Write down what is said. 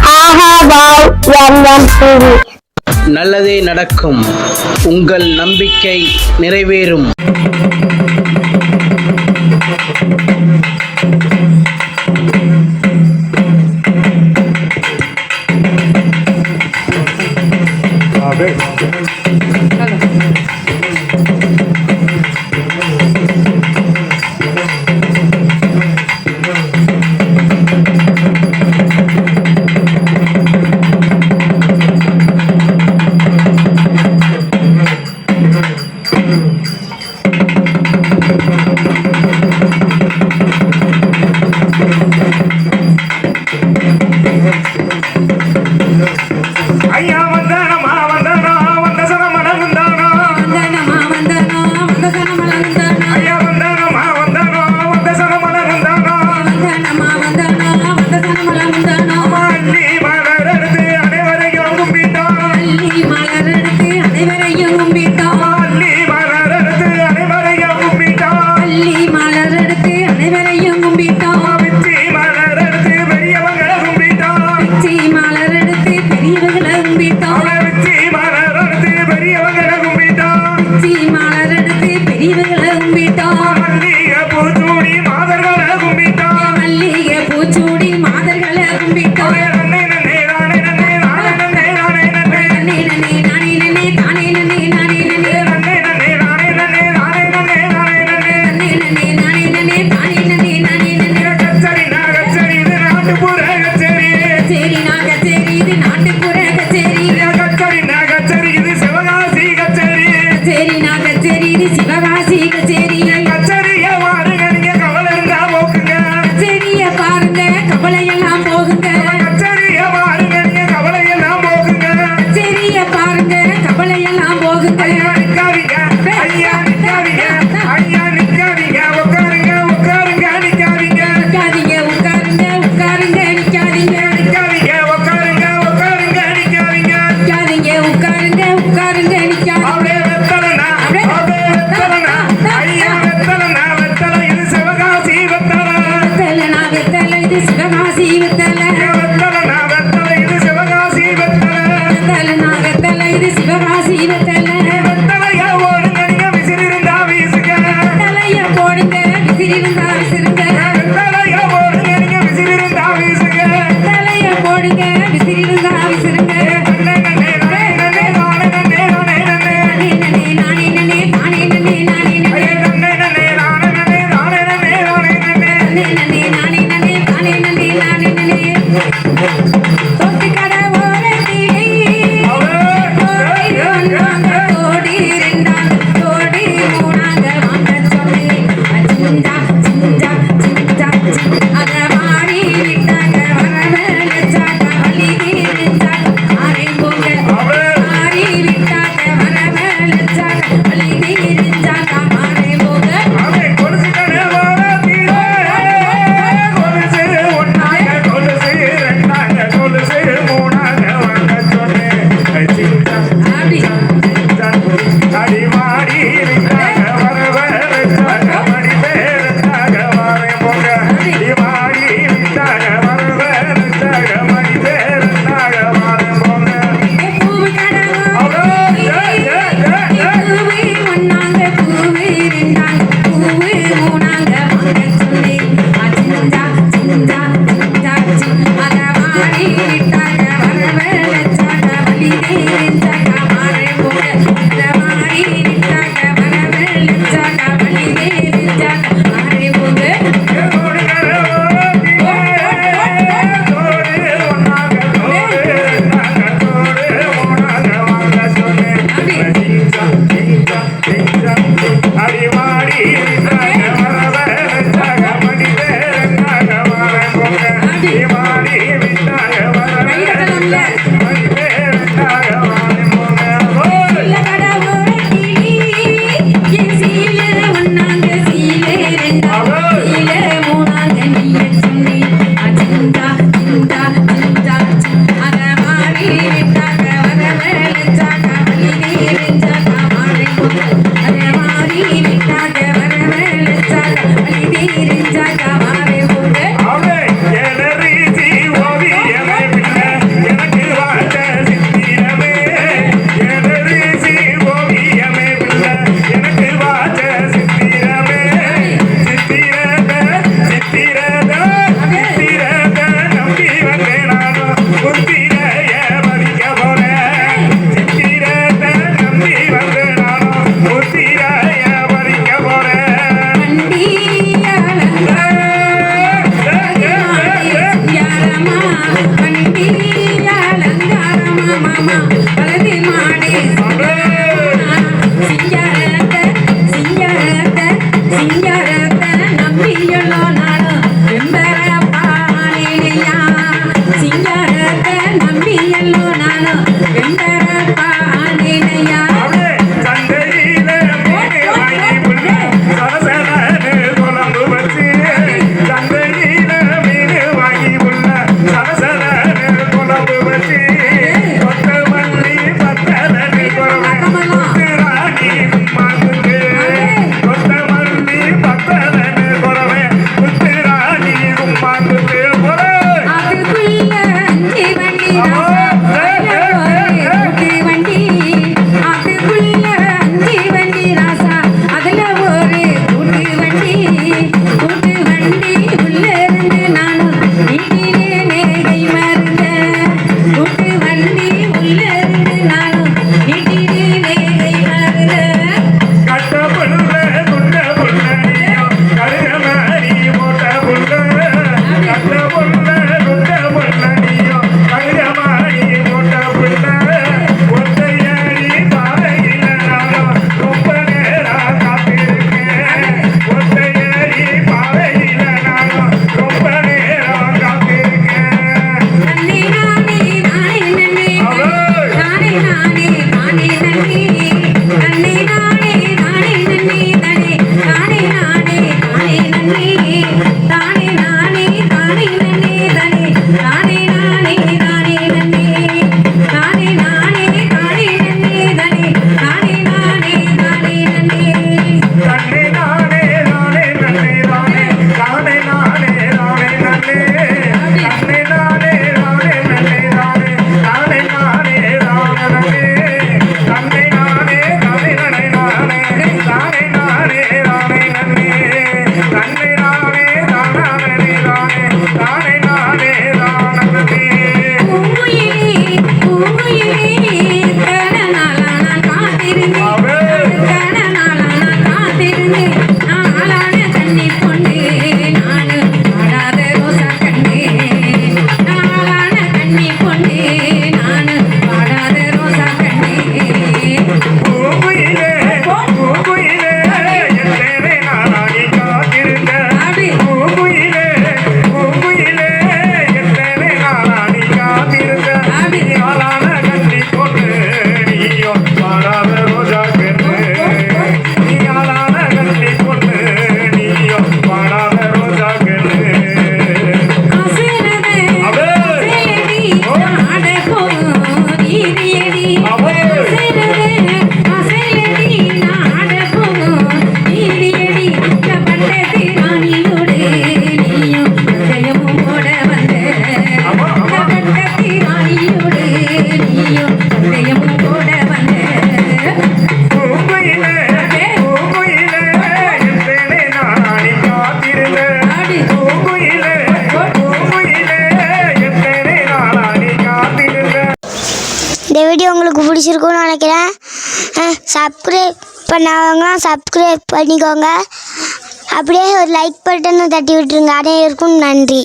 ஆஹா நல்லதே நடக்கும். உங்கள் நம்பிக்கை நிறைவேறும். Thank you. Video உங்களுக்கு பிடிச்சிருக்கும்னு நினைக்கிறேன். சப்ஸ்கிரைப் பண்ணாதவங்க சப்ஸ்கிரைப் பண்ணிக்கோங்க. அப்படியே ஒரு லைக் பட்டனை தட்டி விட்டுருங்க. அனைவருக்கும் நன்றி.